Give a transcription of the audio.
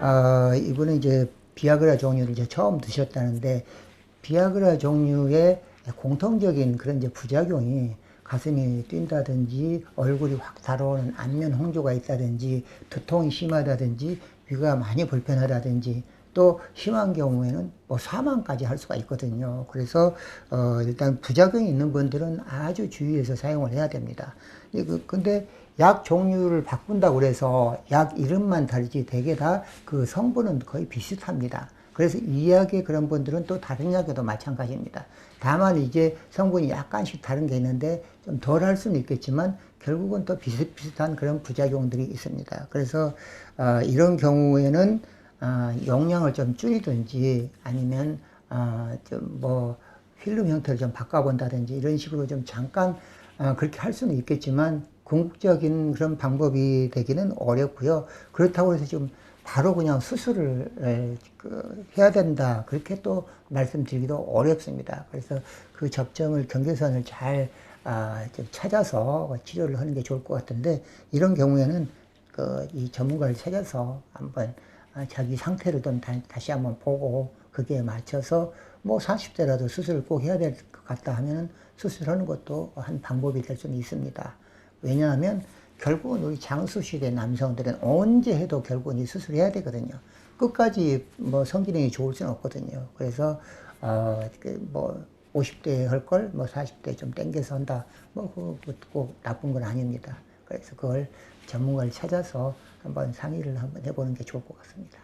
어, 이분은 이제 비아그라 종류를 이제 처음 드셨다는데 비아그라 종류의 공통적인 그런 이제 부작용이 가슴이 뛴다든지 얼굴이 확 달아오는 안면 홍조가 있다든지 두통이 심하다든지 위가 많이 불편하다든지 또 심한 경우에는 뭐 사망까지 할 수가 있거든요. 그래서 어 일단 부작용이 있는 분들은 아주 주의해서 사용을 해야 됩니다. 이거 근데 약 종류를 바꾼다고 그래서 약 이름만 다르지 대개 다 그 성분은 거의 비슷합니다. 그래서 이 약의 그런 분들은 또 다른 약에도 마찬가지입니다. 다만 이제 성분이 약간씩 다른 게 있는데 좀 덜 할 수는 있겠지만 결국은 또 비슷비슷한 그런 부작용들이 있습니다. 그래서 어, 이런 경우에는 어, 용량을 좀 줄이든지 아니면 어, 좀뭐 필름 형태를 좀 바꿔본다든지 이런 식으로 좀 잠깐 어, 그렇게 할 수는 있겠지만 궁극적인 그런 방법이 되기는 어렵고요. 그렇다고 해서 좀 바로 그냥 수술을 에, 그, 해야 된다 그렇게 또 말씀드리기도 어렵습니다. 그래서 그 적정을 경계선을 잘 아, 좀 찾아서 치료를 하는 게 좋을 것 같은데 이런 경우에는 그 이 전문가를 찾아서 한번 아, 자기 상태를 좀 다, 다시 한번 보고 그게 맞춰서 뭐 40대라도 수술을 꼭 해야 될 것 같다 하면 수술하는 것도 한 방법이 될 수는 있습니다. 왜냐하면 결국은 우리 장수시대 남성들은 언제 해도 결국은 이 수술해야 되거든요. 끝까지 뭐 성기능이 좋을 수는 없거든요. 그래서 어뭐 50대에 할 걸 뭐 40대 좀 땡겨서 한다. 뭐 그거 꼭 나쁜 건 아닙니다. 그래서 그걸 전문가를 찾아서 한번 상의를 한번 해보는 게 좋을 것 같습니다.